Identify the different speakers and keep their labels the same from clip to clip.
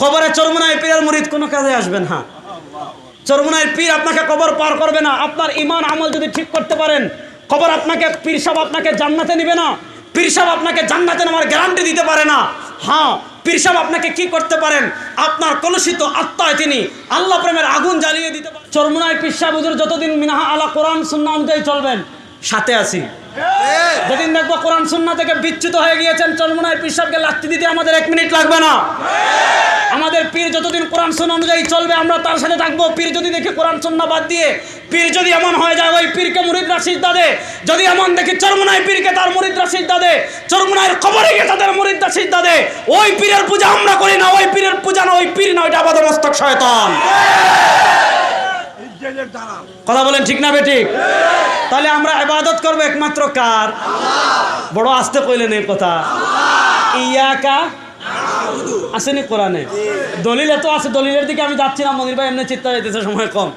Speaker 1: কবরে চরমনায় পীরের মুরিদ কোনো কাজে আসবেন হ্যাঁ চরমনায় পীর আপনাকে কবর পার করবে না। আপনার ইমান আমল যদি ঠিক করতে পারেন, কবর আপনাকে পীর আপনাকে জান্নাতে নিবে না। পীর আপনাকে জান্নাতে গ্যারান্টি দিতে পারে না। হ্যাঁ পীর আপনাকে কি করতে পারেন? আপনার কলুষিত আত্মায় তিনি আল্লাহ প্রেমের আগুন জ্বালিয়ে দিতে পারেন। চরমনায় পীর যতদিন মিনাহা আলা কোরআন সুন্না অনুযায়ী চলবেন সাথে আছি। যেদিন দেখব কোরআন সুন্না থেকে বিচ্যুত হয়ে গিয়েছেন চরমনায় পীর সাহেবকে দিতে আমাদের এক মিনিট লাগবে না। আমাদের পীর যতদিন কোরআন সুন্না অনুযায়ী চলবে আমরা তার সাথে থাকব। পীর যদি দেখি কোরআন সুন্না বাদ দিয়ে পীর যদি এমন হয়ে যায় ওই পীরকে মুরিদরা সিজদা দে। যদি এমন দেখি চরমুনায় পীরকে তার মুরিদরা সিজদা দে চরমুনায়ের খবরে গিয়ে তাদের মুরিদরা সিজদা দে। ওই পীরের পূজা আমরা করি না ওই পীরের পূজা না ওই পীর না ওইটা আবাদ মস্তক শয়তান কথা বলেন ঠিক না বেঠিক তাহলে আমরা ইবাদত করব একমাত্র কার? বড় আস্তে কইলেন এই কথা। ইয়াকা। আসেনি কোরআনে? দলিল এত আছে দলিলের দিকে আমি যাচ্ছি না মনির ভাই এমনি চিত্তা যাইতেছে সময় কম।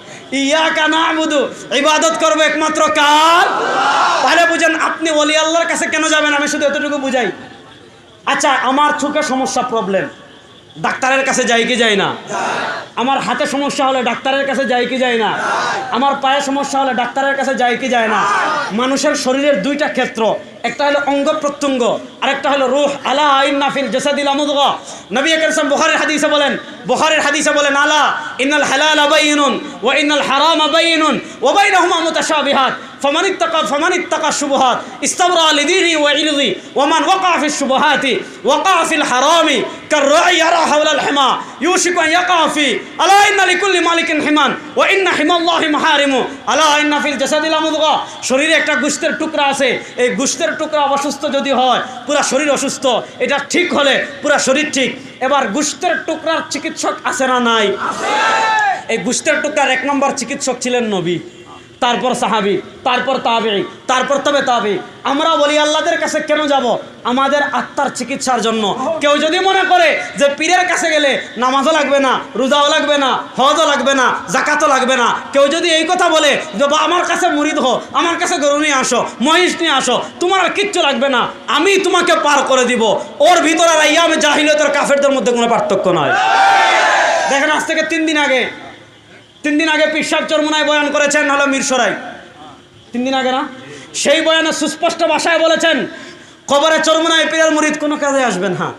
Speaker 1: ইয়া কানা বুধু ইবাদত করব একমাত্র কার? তাহলে বুঝেন আপনি ওলি আল্লাহর কাছে কেন যাবেন? আমি শুধু এতটুকু বুঝাই। আচ্ছা আমার চোখে সমস্যা প্রবলেম ডাক্তারের কাছে যাই কি যাই না? আমার হাতে সমস্যা হলে ডাক্তারের কাছে যাই কি যায় না? আমার পায়ে সমস্যা হলে ডাক্তারের কাছে যাই কি যায় না? মানুষের শরীরের দুইটা ক্ষেত্র, একটা হলো অঙ্গ প্রত্যঙ্গ, আরেকটা হলো রুহ আলা আইন নাফিল জাসাদিল আমুদগা। নবী আকরম বুখারীর হাদিসে বলেন, বুখারীর হাদিসে বলেন, আলা ইন্নাল হালাল বাইনুন ওয়া ইন্নাল হারাম বাইনুন ওয়া বাইনাহুমা মুতাশাবিহাত। فمن اتقى فمن اتقى الشبهات استبرأ لدينه وعرضه ومن وقع في الشبهات وقع في الحرام كالرعي يرى حول الحمى يوشك أن يقع فيه ألا إن لكل مالك حمان وإن حمى الله محارمه ألا إن في الجسد لمضغة শরীরে একটা গুস্তের টুকরা আছে এই গুস্তের টুকরা অসুস্থ যদি হয় পুরা শরীর অসুস্থ এটা ঠিক হলে পুরা শরীর ঠিক এবার গুস্তের টুকরার চিকিৎসক আছে না নাই এই গুস্তের টুকরার এক নম্বর চিকিৎসক ছিলেন নবী তারপর সাহাবি, তারপর তাবে তারপর তবে তাবে আমরা বলি, আল্লাহদের কাছে কেন যাব? আমাদের আত্মার চিকিৎসার জন্য। কেউ যদি মনে করে যে পীরের কাছে গেলে নামাজও লাগবে না, রোজাও লাগবে না, হজও লাগবে না জাকাতও লাগবে না, কেউ যদি এই কথা বলে যে আমার কাছে মুরিদ হো আমার কাছে গরু নিয়ে আসো, মহিষ নিয়ে আসো, তোমার আর কিচ্ছু লাগবে না, আমি তোমাকে পার করে দিব। ওর ভিতরে আর ইয়ামে জাহিলিয়তের কাফেরদের মধ্যে কোনো পার্থক্য নয়। দেখেন, আজ থেকে তিন দিন আগে তিন দিন আগে পিসাব চরমুনায় বয়ান করেছেন, হলো মিরসরাই তিন দিন আগে না? সেই বয়ানে সুস্পষ্ট ভাষায় বলেছেন, কবরে চরমুনায় পীরের মুরিদ কোনো কাজে আসবেন হ্যাঁ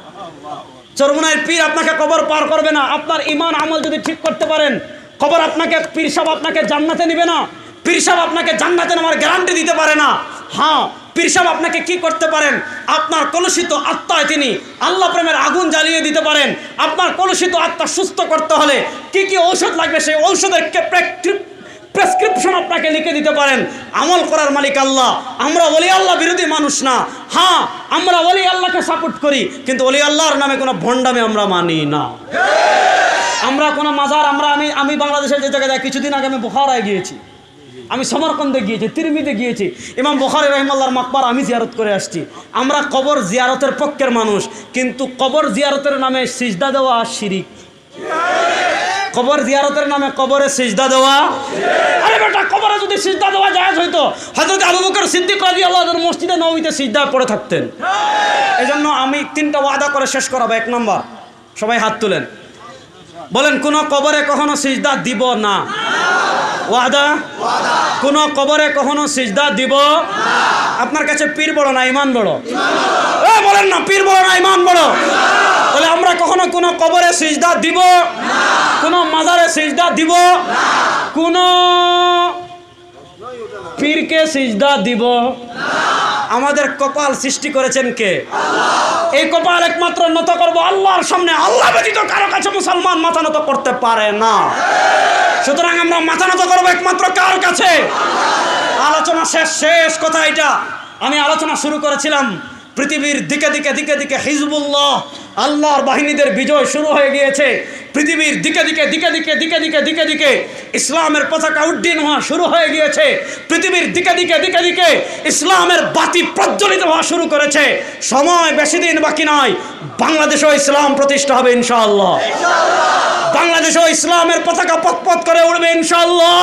Speaker 1: চরমুনায় পীর আপনাকে কবর পার করবে না। আপনার ইমান আমল যদি ঠিক করতে পারেন, কবর আপনাকে পীর সাহেব আপনাকে জান্নাতে নিবে না। পীর সাহেব আপনাকে জান্নাতে নেওয়ার গ্যারান্টি দিতে পারে না। হ্যাঁ পীর সাহেব, আপনাকে কি করতে পারেন? আপনার কলুষিত আত্মায় তিনি আল্লাহ প্রেমের আগুন জ্বালিয়ে দিতে পারেন। আপনার কলুষিত আত্মা সুস্থ করতে হলে কি কি ঔষধ লাগবে সেই ঔষধের প্রেসক্রিপশন আপনাকে লিখে দিতে পারেন। আমল করার মালিক আল্লাহ। আমরা ওলি আল্লাহ বিরোধী মানুষ না। হ্যাঁ আমরা ওলি আল্লাহকে সাপোর্ট করি, কিন্তু ওলি আল্লাহর নামে কোনো ভণ্ডামে আমরা মানি না। আমরা কোনো মাজার, আমরা আমি আমি বাংলাদেশের যে জায়গায় কিছুদিন আগে আমি বুখারায় গিয়েছি। আমি সমরকন্দে গিয়েছি তিরমিতে গিয়েছি। ইমাম বখারি রহমাল্লার মাকবার আমি জিয়ারত করে আসছি। আমরা কবর জিয়ারতের পক্ষের মানুষ, কিন্তু কবর জিয়ারতের নামে সিজদা দেওয়া শিরিক। কবর জিয়ারতের নামে কবরে সিজদা দেওয়া আরে বেটা, কবরে যদি সিজদা দেওয়া যায় হয়তো হযরত আবু বকর সিদ্দিক রাদিয়াল্লাহু আনহু মসজিদে নববীতে সিজদা পড়ে থাকতেন। এজন্য আমি তিনটা ওয়াদা করে শেষ করাবো, এক নম্বর, সবাই হাত তুলেন। বলেন, কোন কবরে কখনো সিজদা দিব না। ওয়াদা? কোন কবরে কখনো সিজদা দিব আপনার কাছে পীর বড় না ইমান বড়? বলেন না, পীর বড় না ইমান বড়? তাহলে আমরা কখনো কোন কবরে সিজদা দিব কোন মাজারে সিজদা দিব কোন পীরকে সিজদা দিব আমাদের কপাল সৃষ্টি করেছেন কে? এই কপাল একমাত্র নত করব আল্লাহর সামনে। আল্লাহ ব্যতীত কারও কাছে মুসলমান মাথা নত করতে পারে না। সুতরাং আমরা মাথা নত করব একমাত্র কার কাছে? আলোচনা শেষ শেষ। কথা এটা? আমি আলোচনা শুরু করেছিলাম। পৃথিবীর দিকে দিকে দিকে দিকে হিজবুল্লাহ আল্লাহর বাহিনীদের বিজয় শুরু হয়ে গিয়েছে পৃথিবীর দিকে দিকে দিকে দিকে দিকে দিকে দিকে দিকে ইসলামের পতাকা উড্ডীন হওয়া শুরু হয়ে গিয়েছে পৃথিবীর দিকে দিকে দিকে দিকে ইসলামের বাতি প্রজ্বলিত হওয়া শুরু করেছে সময় বেশি দিন বাকি নয় বাংলাদেশেও ইসলাম প্রতিষ্ঠা হবে ইনশাআল্লাহ বাংলাদেশেও ইসলামের পতাকা পথপথ করে উড়বে ইনশাল্লাহ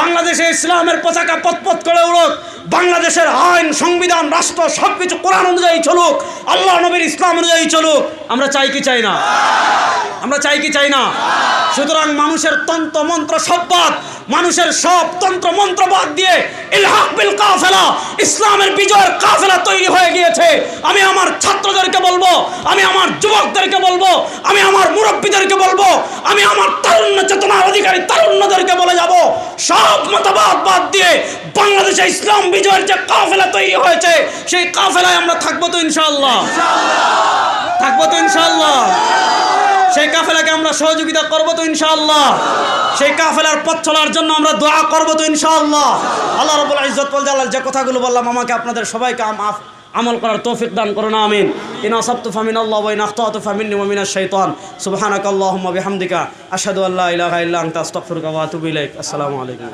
Speaker 1: বাংলাদেশে ইসলামের পতাকা পথপথ করে উড়ুক। বাংলাদেশের আইন, সংবিধান, রাষ্ট্র সব কিছু কোরআন অনুযায়ী চলুক। আল্লাহ নবীর ইসলাম অনুযায়ী চলুক। আমরা চাই কি চাই না? আমরা চাই কি চাই না? সুতরাং মানুষের তন্ত্র মন্ত্র সব বাদ। মানুষের সব তন্ত্র মন্ত্র বাদ দিয়ে কাফেলা, ইসলামের বিজয়ের কাফেলা তৈরি হয়ে গিয়েছে। আমি আমার ছাত্রদেরকে বলব, আমি আমার যুবকদেরকে বলব, আমি আমার মুরব্বীদেরকে বলব, আমি আমার তারুণ্য চেতনার অধিকারী তারুণ্যদেরকে বলে যাব। সব মতবাদ বাদ দিয়ে বাংলাদেশে ইসলাম বিজয়ের যে কাফেলা তৈরি হয়েছে, সেই কাফেলায় আমরা থাকব তো ইনশাআল্লাহ। থাকব তো ইনশাআল্লাহ। সেই কাফেলাকে আমরা সহযোগিতা করব তো ইনশাআল্লাহ। সেই কাফেলার পথ চলার জন্য আমরা দোয়া করব তো ইনশাআল্লাহ। আল্লাহ রবুল ইজত জালাল যে কথাগুলো বললাম, আমাকে আপনাদের সবাইকে আফ- আমল করার তৌফিক দান করুন, আমিন। ইন আসাবতু ফামিন আল্লাহ ওয়া ইন আখতাতু ফামিন্নি ওয়া মিনাশ শাইতান। সুবহানাকাল্লাহুম্মা বিহামদিকা, আশহাদু আল্লা ইলাহা ইল্লা আনতা, আস্তাগফিরুকা আসসালামু আলাইকুম।